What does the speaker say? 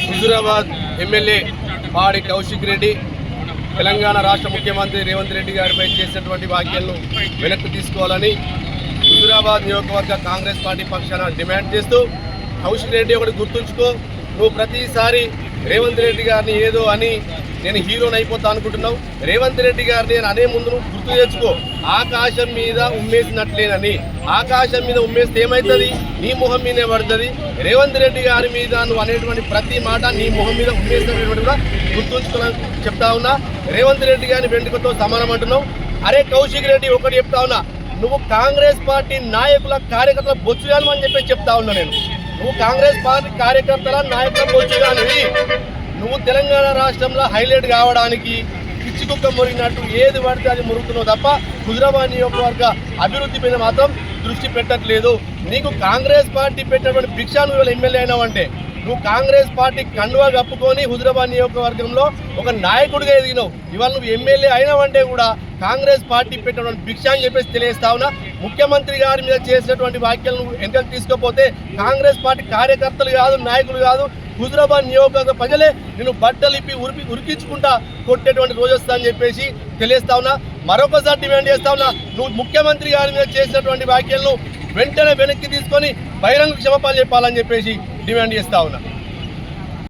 Huzurabad MLA పాడి కౌశిక్ రెడ్డి తెలంగాణ రాష్ట్ర ముఖ్యమంత్రి రేవంత్ రెడ్డి గారిపై చేసినటువంటి వ్యాఖ్యలను వెనక్కి తీసుకోవాలని హుజురాబాద్ నియోజకవర్గ కాంగ్రెస్ పార్టీ పక్షాన డిమాండ్ చేస్తూ కౌశిక్ రెడ్డి ఒకటి గుర్తుంచుకో నువ్వు ప్రతిసారి రేవంత్ రెడ్డి గారిని ఏదో అని నేను హీరోని అయిపోతా అనుకుంటున్నావు. రేవంత్ రెడ్డి గారిని నేను అనే ముందు గుర్తు తెచ్చుకో ఆకాశం మీద ఉమ్మేసినట్లేనని. ఆకాశం మీద ఉమ్మేస్తే ఏమవుతుంది నీ మొహం మీదే పడుతుంది. రేవంత్ రెడ్డి గారి మీద నువ్వు అనేటువంటి ప్రతి మాట నీ మొహం మీద ఉమ్మేసినటువంటి కూడా గుర్తుంచుకోవాలని చెప్తా ఉన్నా. రేవంత్ రెడ్డి గారిని వెంటుకతో సమానం అంటున్నావు. అరే కౌశిక్ రెడ్డి ఒకటి చెప్తా ఉన్నా. నువ్వు కాంగ్రెస్ పార్టీ నాయకుల కార్యకర్తల బొచ్చుగాను అని చెప్పి చెప్తా ఉన్నా నేను. నువ్వు కాంగ్రెస్ పార్టీ కార్యకర్తల నాయకుల బొచ్చుగానివి నువ్వు తెలంగాణ రాష్ట్రంలో హైలైట్ కావడానికి పిచ్చి కుక్క మురిగినట్టు ఏది పడితే అది మురుగుతున్నావు తప్ప హుజరాబాద్ నియోజకవర్గ అభివృద్ధి మీద మాత్రం దృష్టి పెట్టట్లేదు. నీకు కాంగ్రెస్ పార్టీ పెట్టినటువంటి భిక్షాను ఇవాళ ఎమ్మెల్యే అయినావంటే నువ్వు కాంగ్రెస్ పార్టీ కండువా కప్పుకొని హుజరాబాద్ నియోజకవర్గంలో ఒక నాయకుడిగా ఎదిగినావు. ఇవాళ నువ్వు ఎమ్మెల్యే అయినావంటే కూడా కాంగ్రెస్ పార్టీ పెట్టినటువంటి భిక్ష అని చెప్పేసి తెలియస్తా ముఖ్యమంత్రి గారి మీద చేసినటువంటి వ్యాఖ్యలను వెనకకు తీసుకోపోతే కాంగ్రెస్ పార్టీ కార్యకర్తలు కాదు నాయకులు కాదు హుజరాబాద్ నియోజకవర్గ ప్రజలే నేను బట్టలు ఇప్పి ఉరిపి ఉరికించుకుంటా కొట్టేటువంటి రోజు వస్తా చెప్పేసి తెలియస్తా ఉన్నా. మరొకసారి డిమాండ్ చేస్తా ఉన్నా. నువ్వు ముఖ్యమంత్రి గారి మీద చేసినటువంటి వ్యాఖ్యలను వెంటనే వెనక్కి తీసుకొని బహిరంగ క్షమపాలు చెప్పాలని చెప్పేసి డిమాండ్ చేస్తా ఉన్నా.